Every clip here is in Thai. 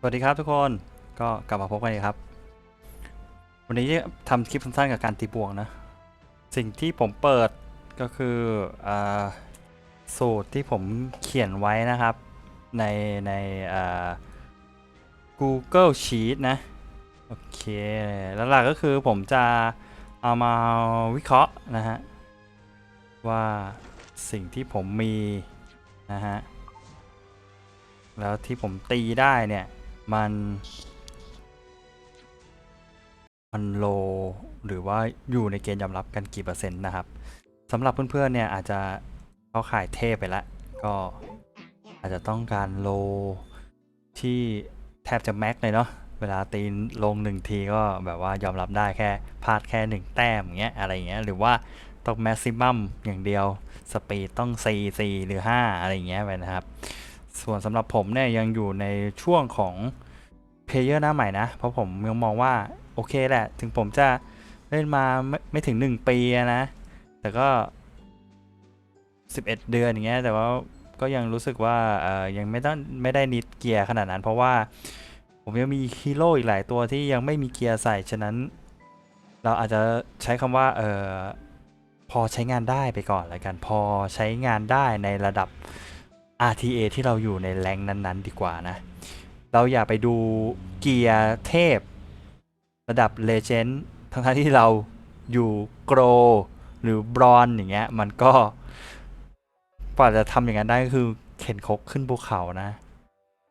สวัสดีครับทุกคนก็กลับมาพบกันอีกครับ วันนี้ทำคลิปสั้นๆกับการตีบวกนะ สิ่งที่ผมเปิดก็คืออสูตรที่ผมเขียนไว้นะครับ ในในอ่า Google Sheet นะ โอเค แล้วหลักก็คือผมจะเอามาวิเคราะห์นะฮะ ว่าสิ่งที่ผมมีนะฮะ แล้วที่ผมตีได้เนี่ย มัน มันโลหรือว่าอยู่ในเกณฑ์ยอมรับกันกี่เปอร์เซ็นต์นะครับสำหรับเพื่อนๆเนี่ยอาจจะเขาขายเทพไปแล้วก็อาจจะต้องการโลที่แทบจะแม็กเลยเนาะเวลาตีลงหนึ่งทีก็แบบว่ายอมรับได้แค่พลาดแค่หนึ่งแต้มอย่างเงี้ยอะไรเงี้ยหรือว่าต้องแม็กซิมัมอย่างเดียวสปีดต้อง 4 4 หรือ 5 อะไรเงี้ยไปนะครับ ส่วนสำหรับผมเนี่ยยังอยู่ในช่วงของ เพลเยอร์หน้าใหม่นะ เพราะผมยังมองว่า โอเคแหละ ถึงผมจะเล่นมาไม่ไม่ถึง 1 ปีนะ แต่ก็ 11 เดือนอย่างเงี้ยแต่ว่าก็ยังรู้สึกว่าเออยังไม่ต้องไม่ได้นิดเกียร์ขนาดนั้น เพราะว่าผมยังมีฮีโร่อีกหลายตัวที่ยังไม่มีเกียร์ใส่ฉะนั้น เราอาจจะใช้คำว่าเออพอใช้งานได้ไปก่อนแล้วกันพอใช้งานได้ในระดับ RTA ที่เราอยู่ในแรงนั้น ๆ ดีกว่านะ เราอย่าไปดูเกียร์เทพ ระดับเลเจนด์ทั้งที่เราอยู่โกรหรือบรอนอย่างเงี้ย มันก็กว่าจะทำอย่างนั้นได้ก็คือเข็นคกขึ้นภูเขานะ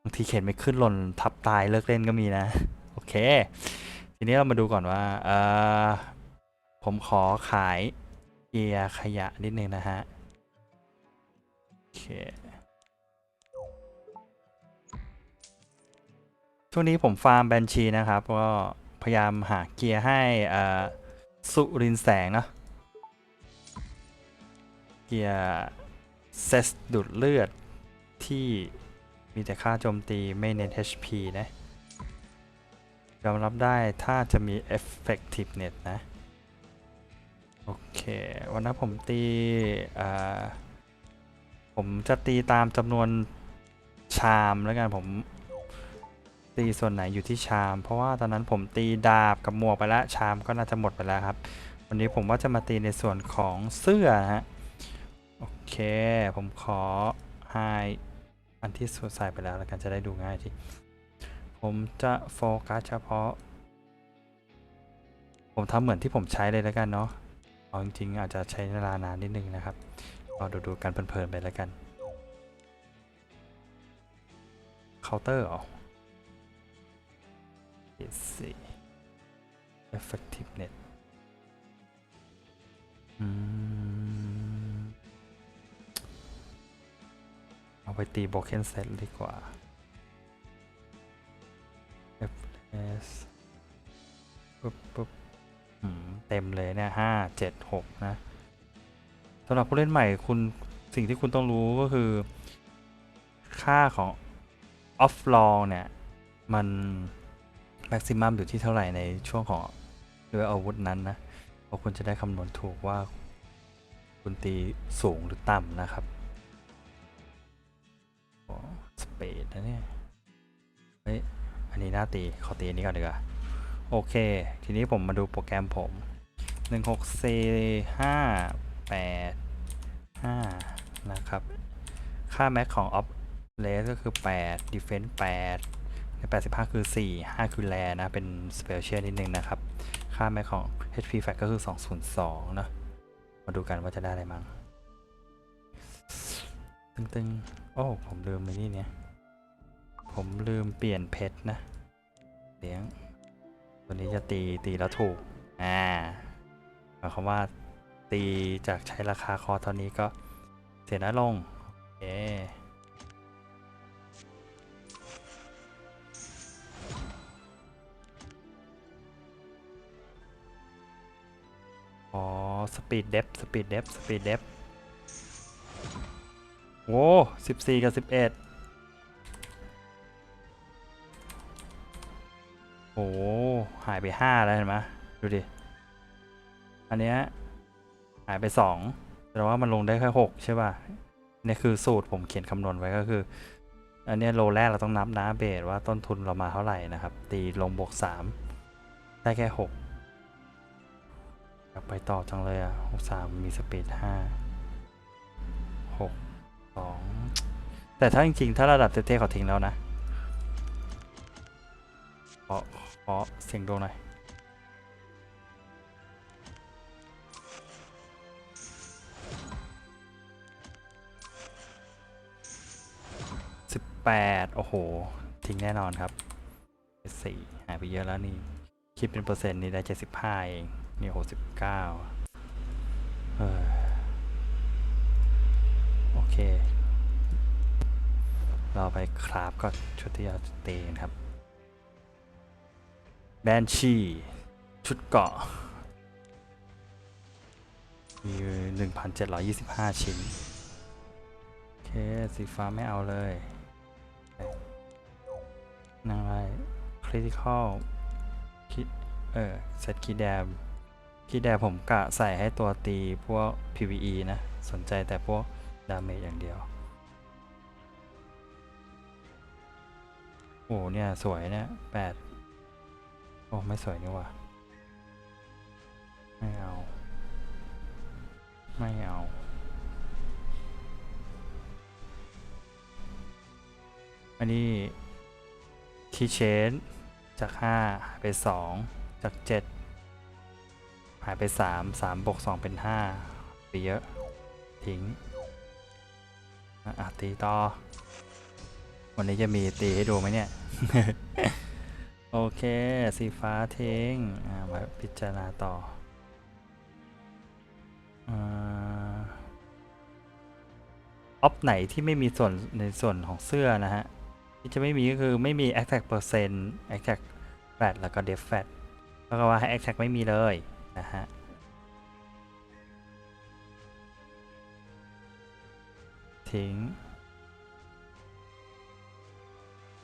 บางทีเข็นไม่ขึ้นหล่นทับตายเลิกเล่นก็มีนะ โอเค ทีนี้เรามาดูก่อนว่าเออผมขอขายเกียร์ขยะนิดนึงนะฮะ โอเค ช่วงนี้ผมฟาร์มแบนชีนะครับ ก็พยายามหาเกียร์ให้สุรินแสงเนะเกียร์เซสดูดเลือดที่มีแต่ค่าโจมตีไม่เน้น HP นะยอมรับได้ถ้าจะมี effectiveness นะ โอเค วันนั้นผมตี ผมจะตีตามจำนวนชามแล้วกันผม ตีส่วนไหนอยู่ที่ชาม เพราะว่าตอนนั้นผมตีดาบกับหมวกไปแล้วชามก็น่าจะหมดไปแล้วครับ วันนี้ผมว่าจะมาตีในส่วนของเสื้อนะฮะโอเค ผมขอให้อันที่สวดใส่ไปแล้วแล้วกันจะได้ดูง่ายทีผมจะโฟกัสเฉพาะ ผมทำเหมือนที่ผมใช้เลยแล้วกันเนาะเอาจริงๆอาจจะใช้เวลานานนิดนึงนะครับเราดูดูกันเพลินๆไปแล้วกันเคาน์เตอร์เหรอ Let's see effectiveness เอาไปตี broken set ดีกว่า fs ปุ๊บปุ๊บอืมเต็มเลยเนี่ยห้าเจ็ดหกนะสำหรับผู้เล่นใหม่คุณสิ่งที่คุณต้องรู้ก็คือ ค่าของ off long เนี่ย มัน แม็กซิมัมอยู่ที่เท่าไหร่ในช่วงของด้วยอาวุธนั้นนะเพราะคุณจะได้คำนวณถูกว่า คุณตีสูงหรือต่ำนะครับสเปดนะเนี่ย เฮ้ย อันนี้น่าตี ขอตีอันนี้ก่อนดีกว่า โอเค ทีนี้ผมมาดูโปรแกรมผม 1 6 4 5 8 5 นะครับ ค่าแม็กของ off r a ก็คือ 8 defense 8 85 คือ 4 5 คือแรนะ เป็น special นิดนึงนะครับ ค่าแม็กของ HP fact ก็คือ 202 นะ มาดูกันว่าจะได้อะไรมั้งตึงๆ โอ้ ผมลืมไปนี่เนี่ย ผมลืมเปลี่ยนเพชรนะ เลี้ยง ตัวนี้จะตีตีแล้วถูก อ่า หมายความว่าตีจากใช้ราคาคอเท่านี้ก็เสียน้อยลง โอเค สปีดเดฟสปีดเดฟสปีดเดฟโว้สิบสี่กับสิบเอ็ดโอ้หายไปห้าแล้วเห็นไหมดูดิ อันเนี้ยหายไปสองแต่ว่ามันลงได้แค่หกใช่ป่ะนี่คือสูตรผมเขียนคำนวณไว้ก็คือ อันเนี้ยโลแรกเราต้องนับนะเบสว่าต้นทุนเรามาเท่าไหร่นะครับ ตีลงบวกสามได้แค่หก อยากไปต่อจังเลยอะหกสามมีสปีดห้าหกสองแต่ถ้าจริงๆ ถ้าระดับเต้ๆเขาทิ้งแล้วนะขอขอเสียงดวงหน่อยสิบแปดโอ้โห ทิ้งแน่นอนครับสี่หายไปเยอะแล้วนี่ คิดเป็นเปอร์เซ็นต์นี่ได้เจ็ดสิบห้าเอง นี่โหสิบเก้าโอเค เราไปคราฟก็ชุดที่เราเตนครับ แบนชี ชุดเกาะ มี 1,725 ชิ้น โอเค สีฟ้าไม่เอาเลยนางไรคริติคอลคิด เออเซตคีแดม คีย์แดผมกะใส่ให้ตัวตีพวก PVE นะ สนใจแต่พวกดาเมจอย่างเดียว โอ้เนี่ย สวยเนี่ยแปดโอ้ ไม่สวยนี่ว่าไม่เอา ไม่เอาอันนี้คีเชนจาก5หาไป 2 จาก 7 หายไป 3 3บวก2เป็น5ไปเยอะ ทิ้ง อะอะตีต่อ วันนี้จะมีตีให้ดูไหมเนี่ย โอเค สีฟ้าทิ้ง อ่ามาพิจารณาต่ออ่าอฟไหนที่ไม่มีส่วนในส่วนของเสื้อนะฮะ ที่จะไม่มีก็คือไม่มี attack percent attack fat แล้วก็ def fat แล้วก็ว่าให้ attack ไม่มีเลย นะฮะทิ้ง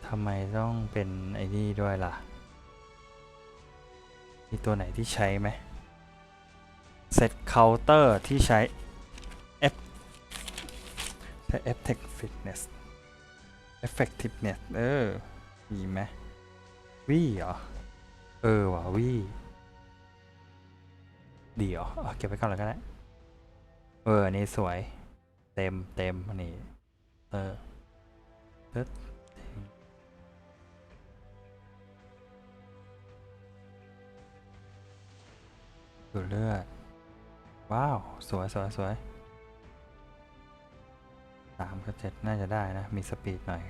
ทำไมต้องเป็นไอ้นี่ด้วยล่ะ มีตัวไหนที่ใช้ไหม set counter ที่ใช้ F ใช้ F tech fitness effectiveness เออ มีไหมวีเหรอ เออว่ะวี ดีเหรอเก็บไว้ก่อนแล้วก็ได้ เออนนี้สวย เต็มเต็มอันนี้เออเติร์ดดูเลือด ว้าว สวยสวยสวยสามกับเจ็ดน่าจะได้นะ มีสปีดหน่อย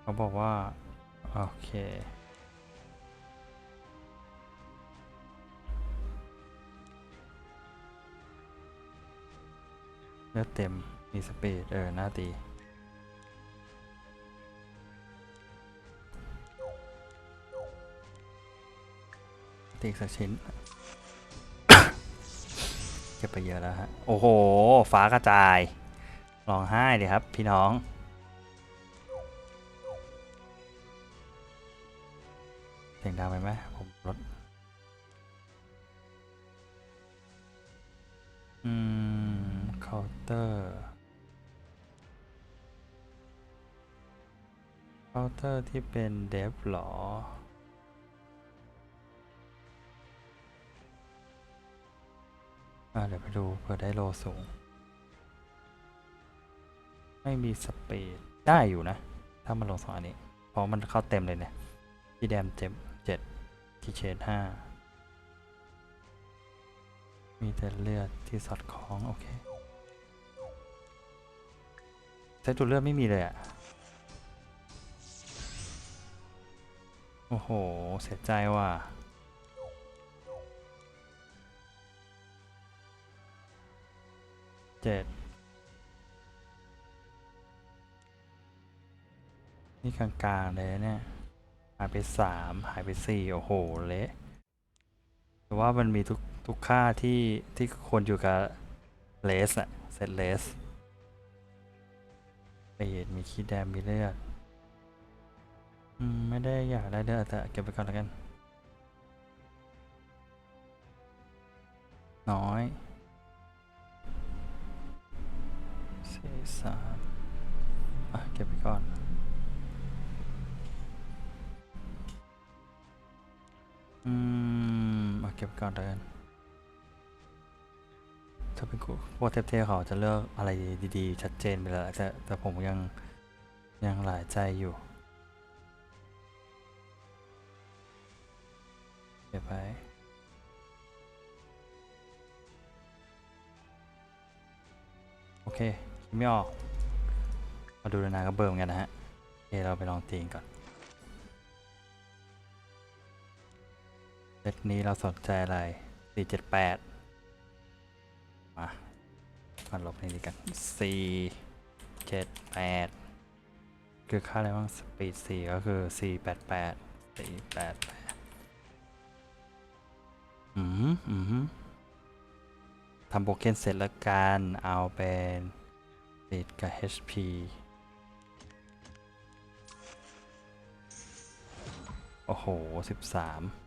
เขาบอกว่า โอเค เลือดเต็ม มีสปีด เออ หน้าตีตีสักชิ้น เก็บไปเยอะแล้วฮะ โอ้โห ฟ้ากระจาย ร้องไห้ดิครับ พี่น้อง งดังไปไหมผมลดอืมเคาน์เตอร์เคาน์เตอร์ที่เป็นเดฟหรออ่าเดี๋ยวไปดูเผื่อได้โลสูง ไม่มีสปีดได้อยู่นะ ถ้ามันลงสองอันนี้ เพราะมันเข้าเต็มเลยเนี่ยที่แดมเจ็บ ที่เชนห้ามีแต่เลือดที่สอดคล้อง โอเคเซตดูดเลือดไม่มีเลยอะโอ้โห เสียใจว่ะเจ็ดนี่กลางๆเลยเนี่ย หายไปสามหายไปสี่โอ้โหเละแต่ว่ามันมีทุกทุกค่าที่ที่ควรอยู่กับเลสอะเซตเลสไปเห็นมีคีย์แดมมีเลือดอืมไม่ได้อยากได้เลือดแต่เก็บไปก่อนแล้วกัน น้อยสาม ก็บก่อนแล้วกันถ้าเป็นพวกเทพๆเขาจะเลือกอะไรดีๆ ชัดเจนไปแล้วแต่แต่ผมยังยังหลายใจอยู่เก็บไปโอเค ไม่ออก มาดูนาก็เบิ่มกันนะฮะโอเคเราไปลองตีนก่อน เซตนี้เราสนใจอะไร 478 มามาลบนี่ดีกัน 478 คือค่าอะไรบ้าง สปีด 4 ก็คือ 488 488 อืมอืมทำโบเกนเสร็จแล้วกันเอาเป็นติดกับ HP โอ้โห 13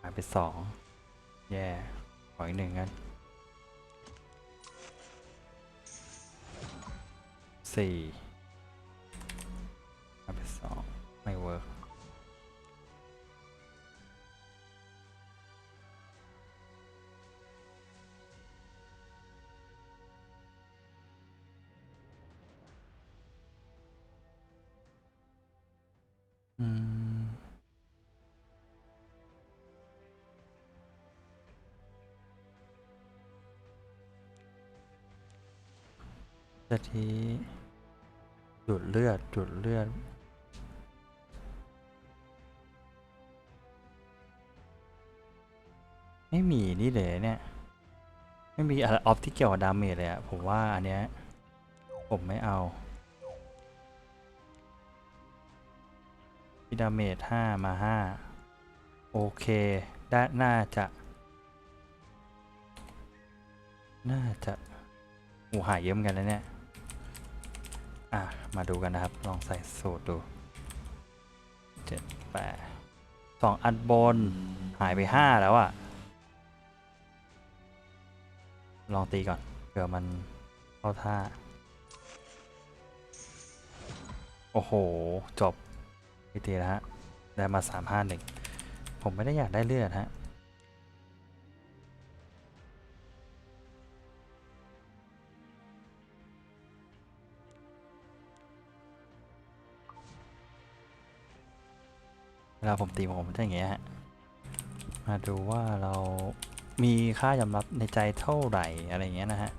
หายไปสองแย่ขออีกหนึ่งกันสี่หายไปสองไม่เวิร์ก แต่ทีดูดเลือดดูดเลือดไม่มีนี่เลยเนี่ย ไม่มีอะไรออฟที่เกี่ยวกับดาเมจเลยอะผมว่าอันเนี้ยผมไม่เอามีดาเมจห้ามาห้าโอเคได้น่าจะ น่าจะหูหายเยอะเหมือนกันแล้วเนี่ย อะ มาดูกันนะครับ ลองใส่สูตรดูเจ็ดแปดสองอันบน หายไปห้าแล้วอะลองตีก่อนเผื่อมันเข้าท่า โอ้โห จบพีตีแล้วฮะ ได้มาสามห้าหนึ่งผมไม่ได้อยากได้เลือดฮะ เวลาผมตีผมจะอย่างเงี้ยฮะ มาดูว่าเรามีค่ายอมรับในใจเท่าไหร่อะไรเงี้ยนะฮะ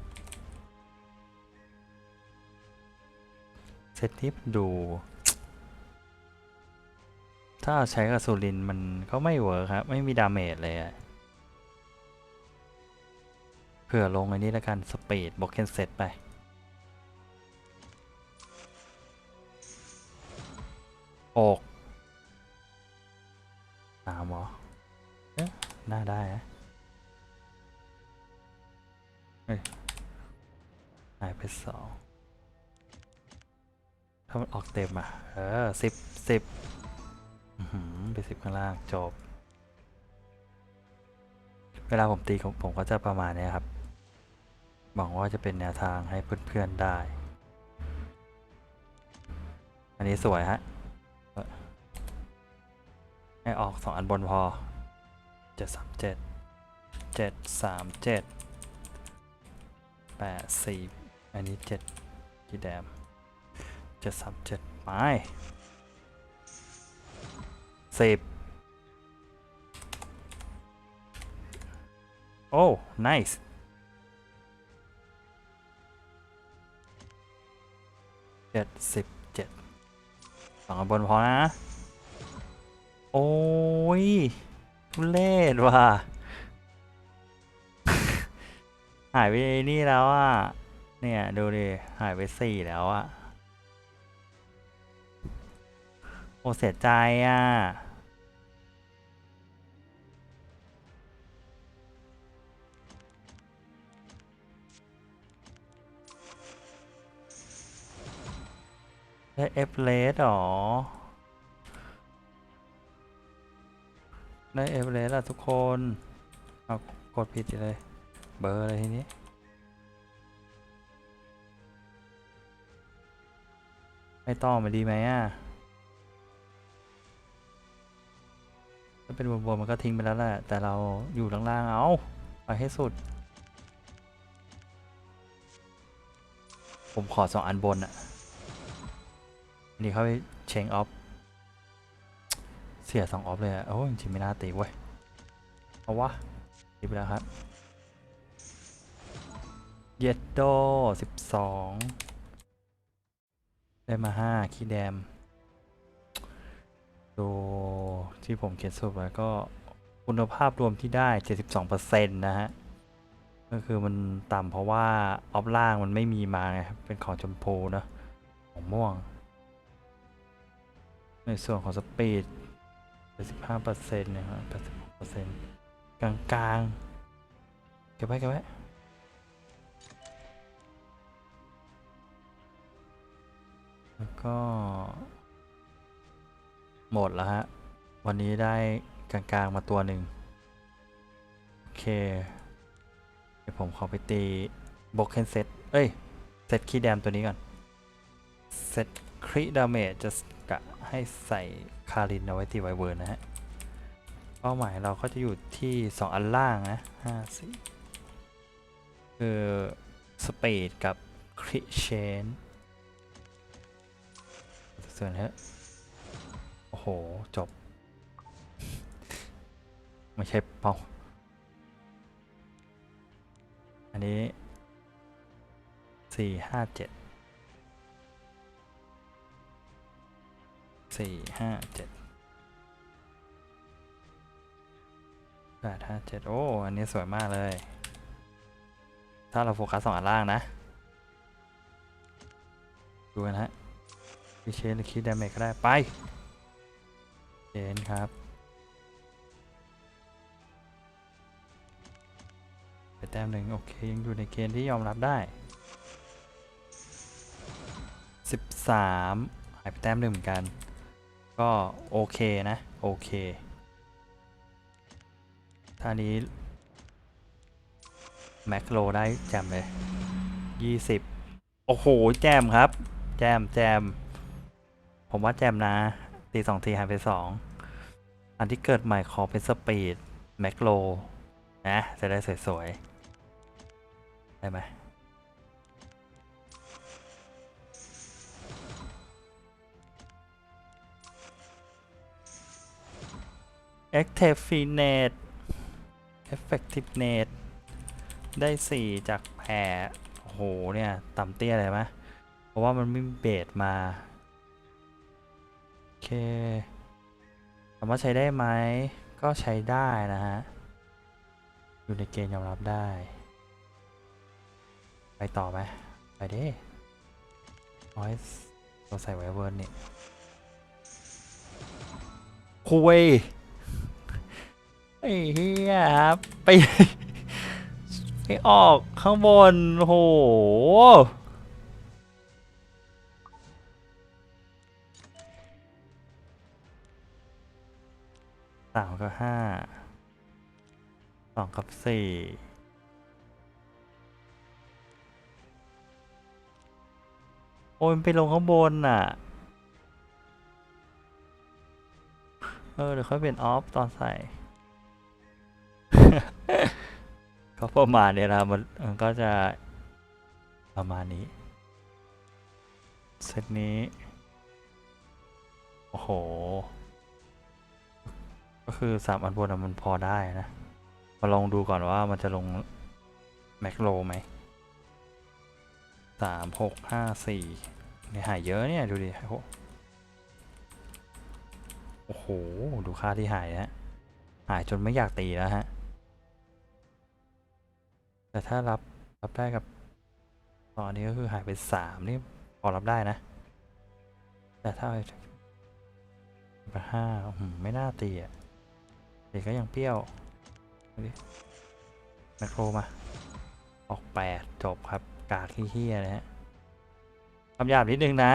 เซตที่ดู ถ้าใช้กับซูรินมันก็ไม่เวิร์คครับ ไม่มีดาเมจเลยอะเผื่อลงอันนี้แล้วกัน สปีดบอกเคนเซตไปอกามหรอเอ๊ะน่าได้นะเฮ้ยหายไปสองถ้ามันออกเต็มอะ เออสิบสิบหือไปสิบข้างล่าง จบ เวลาผมตีของผมก็จะประมาณนี้ครับหวังว่าจะเป็นแนวทางให้เพื่อนๆได้ อันนี้สวยฮะ ให้ออกสองอันบนพอเจ็ดสามเจ็ดเจ็ดสามเจ็ดแปดสี่อันนี้เจ็ดกี่แดมเจ็ดสามเจ็ดไปสิบโอ้ nice เจ็ดสิบเจ็ดสองอันบนพอนะ โอ้ยทุเล่ว่ะ หายไปนี่แล้วอะ เนี่ย ดูดิ หายไปสี่แล้วอะ โอ้เสียใจอะ ได้เอฟเลสหรอ ได้เอเวเรสต์ละทุกคน เอากดผิดเลย เบอร์อะไรทีนี้ ไม่ต้องมาดีไหมอะ ถ้าเป็นบวมๆมันก็ทิ้งไปแล้วแหละ แต่เราอยู่ล่างๆ เอาไปให้สุด ผมขอสองอันบนอะ นี่เขาไปเชงออฟ เสียสองออฟเลยอะโอ้ยจริงๆไม่น่าตีเว้ยเอาวะตีไปแล้วครับเยดโดสิบสองได้มาห้าคีย์แดมดูที่ผมเขียนสรุปไว้ก็คุณภาพรวมที่ได้ 72%นะฮะ ก็คือมันต่ำเพราะว่า ออฟล่างมันไม่มีมาไงครับเป็นของชมพูนะของม่วง ในส่วนของสปีด 75%นะครับ86%กลางกลางๆเก็บไว้เก็บไว้แล้วก็ หมดแล้วฮะ วันนี้ได้กลางๆมาตัวหนึ่งโอเค เดี๋ยวผมขอไปตีบล็อกเคนเซตเอ้ย เซตคีย์แดมตัวนี้ก่อน เซตคริดาเมจจะกะให้ใส่ คารินเอาไว้ตีไวเวิร์นนะฮะ เป้าหมายเราก็จะอยู่ที่ 2 อันล่างนะห้าสี่คือสเปดกับคริเชนส่วนฮะโอ้โห จบ ไม่ใช่เป้า อันนี้สี่ห้าเจ็ด สี่ห้าเจ็ดแปดห้าเจ็ดโอ้ อันนี้สวยมากเลย ถ้าเราโฟกัสสองอันล่างนะ ดูกันฮะคิเชนหรือคิดดาเมจก็ได้ ไปเชนครับ ไปแต้มหนึ่งโอเค ยังอยู่ในเกณฑ์ที่ยอมรับได้ 13 หายไปแต้มหนึ่งเหมือนกัน ก็โอเคนะ โอเคท่านี้แมคโลได้แจมเลย20โอ้โห แจมครับ แจมแจม ผมว่าแจมนะตีสองทีหายไปสองอันที่เกิดใหม่ขอเป็นสปีดแมคโลนะ จะได้สวยๆ ได้ไหม เอ็กเทฟิเนตเอฟเฟกติฟเนตได้ 4 จากแผ่โอ้โห เนี่ย ต่ำเตี้ยเลยไหมเพราะว่ามันไม่เบสมา โอเคถามว่าใช้ได้ไหม ก็ใช้ได้นะฮะ อยู่ในเกณฑ์ยอมรับได้ ไปต่อไหม ไปเด้ร้อยเราใส่ไวเวิร์นนี่คุย ไอ้เหี้ยครับไป ไปออกข้างบนโอ้โหสามกับห้าสองกับสี่โอ้ยมันไปลงข้างบนน่ะ เออเดี๋ยวค่อยเปลี่ยนออฟตอนใส่ ก็ประมาณเนี้ยนะมันมันก็จะประมาณนี้ เซตนี้ โอ้โห ก็คือสามอันบนอะมันพอได้นะ มาลองดูก่อนว่ามันจะลง แมคโลไหมสามหกห้าสี่เนี่ยหายเยอะเนี่ย ดูดิโอ้โหโอ้โหดูค่าที่หายนะหายจนไม่อยากตีแล้วฮะ แต่ถ้ารับรับได้กับตอนนี้ก็คือหายไปสามนี่พอรับได้นะ แต่ถ้าไปห้าอื้อหือไม่น่าตีอะเด็กก็ยังเปรี้ยวดิแมคโครมา ออกแปดจบครับ กากเฮี้ยนะฮะคำหยาบนิดนึงนะ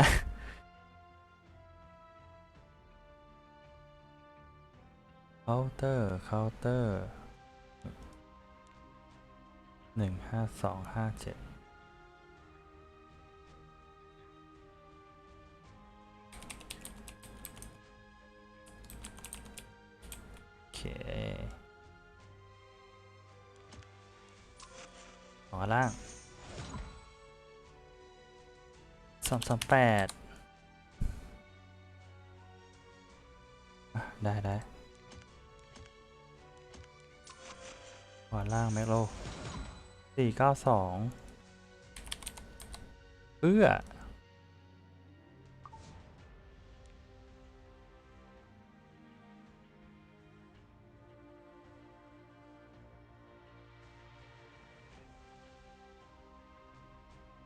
เคาน์เตอร์เคาน์เตอร์ หนึ่งห้าสองห้าเจ็ดโอเคหัวล่างสองสองแปดได้ได้หัวล่างแมกโล สี่เก้าสองเอื้อ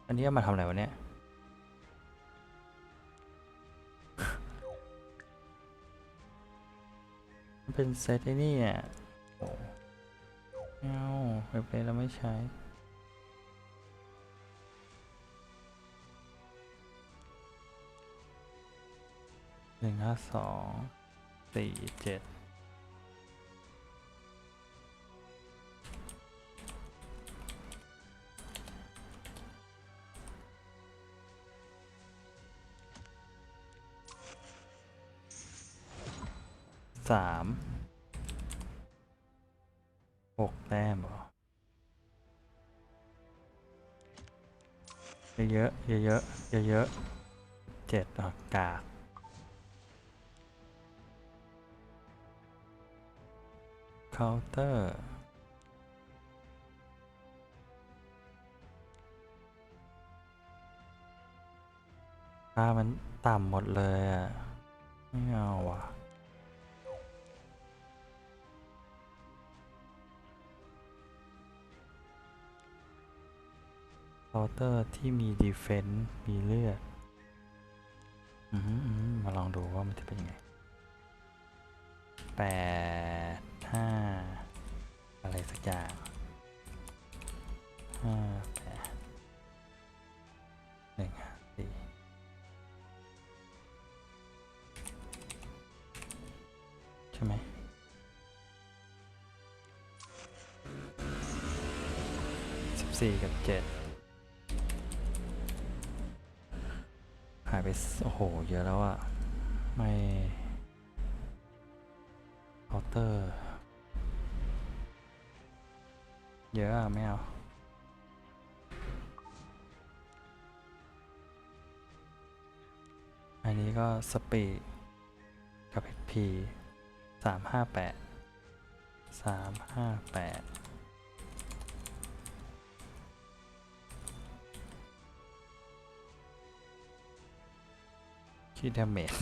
อันนี้มาทำอะไรวะเนี่ย มันเป็นเซตไอ้นี่อะโอ้ไม่ เอาไปเปนแล้วไม่ใช้ หนึ่งห้าสองสี่เจ็ด เยอะๆเยอะเยอะเจ็ดอากาเคาน์เตอร์ค่ามันต่ำหมดเลยอะ ไม่เอาว่ะ เคาน์เตอร์ที่มีดีเฟน c ์มีเลือดมาลองดูว่ามันจะเป็นยังไงแปดห้าอะไรสักอย่างห้าแปดหนึ่งห้าสี่ใช่ไหมสิบสี่กับเจ็ด หายไป โอ้โห เยอะแล้วอะไม่เอาเตอร์ เยอะอะไม่เอาอันนี้ก็สปีดกับ HP 358 358 ที่ดาเมจ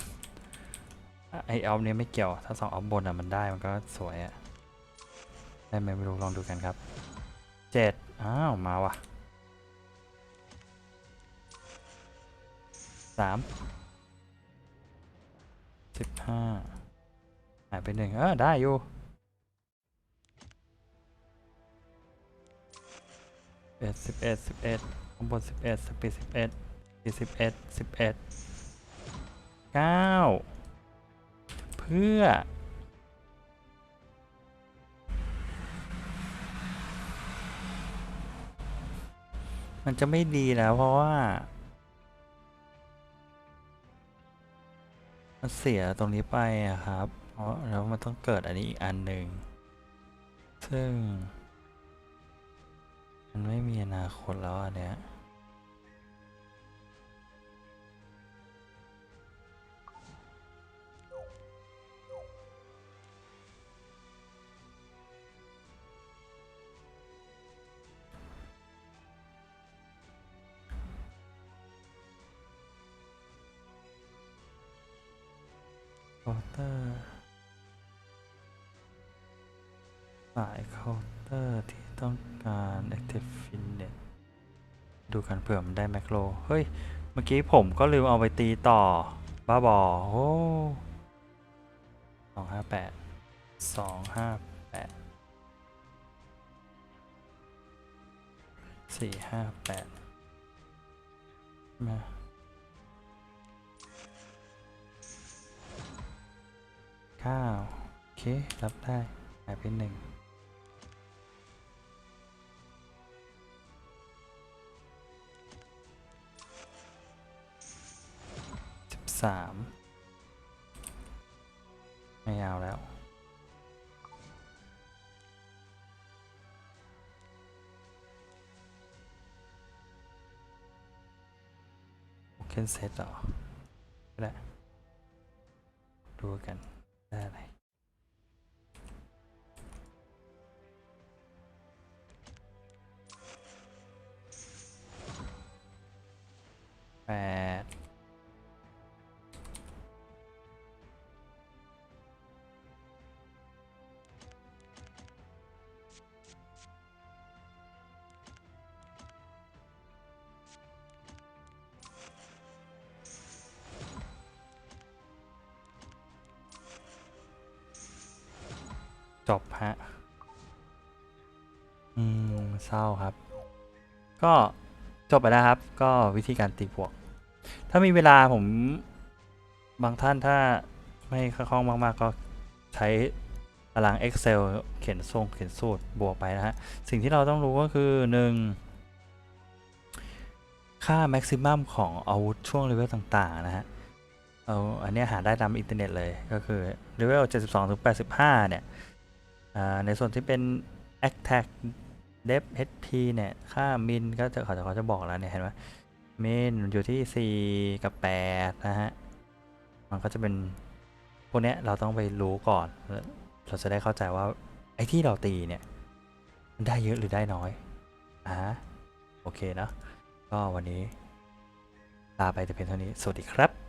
ไอออฟเนี่ยไม่เกี่ยว ถ้าสองออฟบนอะมันได้มันก็สวยอะ ได้ไหมไม่รู้ลองดูกันครับเจ็ดอ้าว มาว่ะสามสิบห้าหายไปหนึ่งเออ ได้อยู่เอ็ดสิบเอ็ดสิบเอ็ดข้างบนสิบเอ็ดสปีดสิบเอ็ดสิบเอ็ดสิบเอ็ด เก้าเพื่อ มันจะไม่ดีแล้วเพราะว่า มันเสียตรงนี้ไปอะครับ เพราะแล้วมันต้องเกิดอันนี้อีกอันหนึ่ง ซึ่ง มันไม่มีอนาคตแล้วอันเนี้ยาน์เตอร์สายเคาน์เตอร์ที่ต้องการ Active Fitness ดูกันเผื่อมันได้แมคโรเฮ้ย เมื่อกี้ผมก็ลืมเอาไปตีต่อ บ้าบอโอ้สองห้าแปดสองห้าแปดสี่ห้าแปดมา 9โอเค รับได้หายไปหนึ่งสิบสามไม่เอาแล้วโอเคนเซตต่อไม่ได้ดูกัน เศร้าครับ ก็จบไปแล้วครับ ก็วิธีการตีบวก ถ้ามีเวลาผมบางท่านถ้าไม่คล่องมาก ๆ ก็ใช้ตาราง Excel เขียนทรงเขียนสูตรบวกไปนะฮะ สิ่งที่เราต้องรู้ก็คือ 1 ค่า maximum ของอาวุธช่วงเลเวลต่าง ๆ นะฮะเอาอันนี้หาได้ตามอินเทอร์เน็ตเลยก็คือเลเวล 72 ถึง 85 เนี่ยอ่าในส่วนที่เป็น attack def HP เนี่ย ค่า min ก็จะเขาจะเขาจะบอกแล้วเนี่ยเห็นไหม min อยู่ที่ 4 กับ 8 นะฮะ มันก็จะเป็น พวกเนี้ยเราต้องไปรู้ก่อนแล้วเราจะได้เข้าใจว่า ไอ้ที่เราตีเนี่ย มันได้เยอะหรือได้น้อยอ่าฮะโอเคนะก็วันนี้ลาไปแต่เพียงเท่านี้ สวัสดีครับ